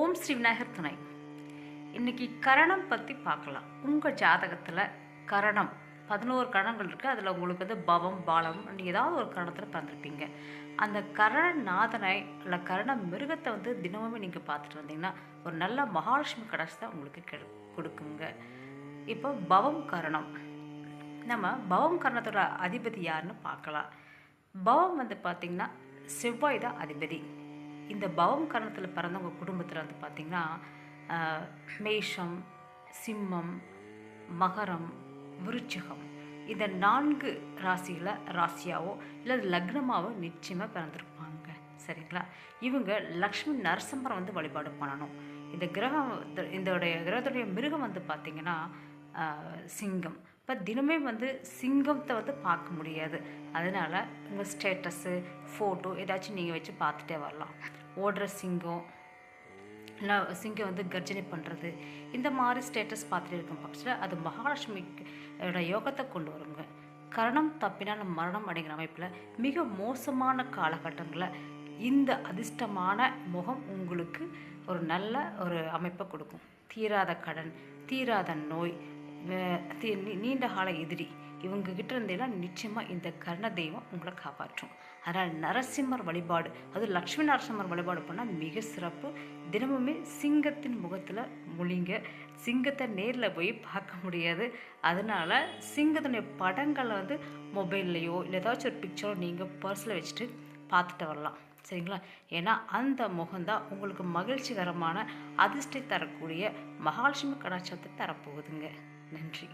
ஓம் ஸ்ரீ விநாயகர் துணை. இன்னைக்கு கரணம் பற்றி பார்க்கலாம். உங்கள் ஜாதகத்தில் கரணம் பதினோரு கரணங்கள் இருக்குது அதில் உங்களுக்கு வந்து பவம் பாலம் ஏதாவது ஒரு கரணத்தில் பிறந்திருப்பீங்க. அந்த கரணநாதனை இல்லை கரண மிருகத்தை வந்து தினமுமே நீங்கள் பார்த்துட்டு வந்தீங்கன்னா ஒரு நல்ல மகாலட்சுமி தான் உங்களுக்கு கெடு கொடுக்குங்க. இப்போ பவம் கரணம். நம்ம பவம் கரணத்தோட அதிபதி யாருன்னு பார்க்கலாம். பவம் வந்து பார்த்திங்கன்னா செவ்வாய் தான் அதிபதி. இந்த பவம் கரணத்தில் பிறந்தவங்க குடும்பத்தில் வந்து பார்த்திங்கன்னா மேஷம் சிம்மம் மகரம் விருச்சிகம். இந்த நான்கு ராசியில் ராசியாவோ இல்லை லக்னமாவோ நிச்சயமாக பிறந்திருப்பாங்க. சரிங்களா? இவங்க லக்ஷ்மி நரசிம்மரை வந்து வழிபாடு பண்ணணும். இந்த கிரகம் இதோடைய கிரகத்துடைய மிருகம் வந்து பார்த்திங்கன்னா சிங்கம். இப்போ தினமே வந்து சிங்கத்தை வந்து பார்க்க முடியாது. அதனால் உங்கள் ஸ்டேட்டஸு ஃபோட்டோ ஏதாச்சும் நீங்கள் வச்சு பார்த்துட்டே வரலாம். ஓடுற சிங்கம் இல்லை சிங்கம் வந்து கர்ஜனை பண்ணுறது இந்த மாதிரி ஸ்டேட்டஸ் பார்த்துட்டு இருக்கும் பட்சத்தில் அது மகாலட்சுமியோட யோகத்தை கொண்டு வருங்க. கரணம் தப்பினால் மரணம் அடைங்கிற அமைப்பில் மிக மோசமான காலகட்டங்களில் இந்த அதிர்ஷ்டமான முகம் உங்களுக்கு ஒரு நல்ல ஒரு அமைப்பை கொடுக்கும். தீராத கடன் தீராத நோய் நீண்ட கால எதிரி. இவங்க கிட்ட இருந்தெல்லாம் நிச்சயமாக இந்த கர்ண தெய்வம் உங்களை காப்பாற்றும். அதனால் நரசிம்மர் வழிபாடு அது லக்ஷ்மி நரசிம்மர் வழிபாடு பண்ணால் மிக சிறப்பு. தினமுமே சிங்கத்தின் முகத்தில் முழிங்க. சிங்கத்தை நேரில் போய் பார்க்க முடியாது. அதனால் சிங்கத்தினுடைய படங்களை வந்து மொபைல்லையோ இல்லை ஏதாச்சும் ஒரு பிக்சரோ நீங்கள் பர்ஸில் வச்சுட்டு பார்த்துட்டு வரலாம். சரிங்களா? ஏன்னா அந்த முகம்தான் உங்களுக்கு மகிழ்ச்சிகரமான அதிர்ஷ்டத்தை தரக்கூடிய மகாலட்சுமி கடாட்சத்தை தரப்போகுதுங்க. நன்றி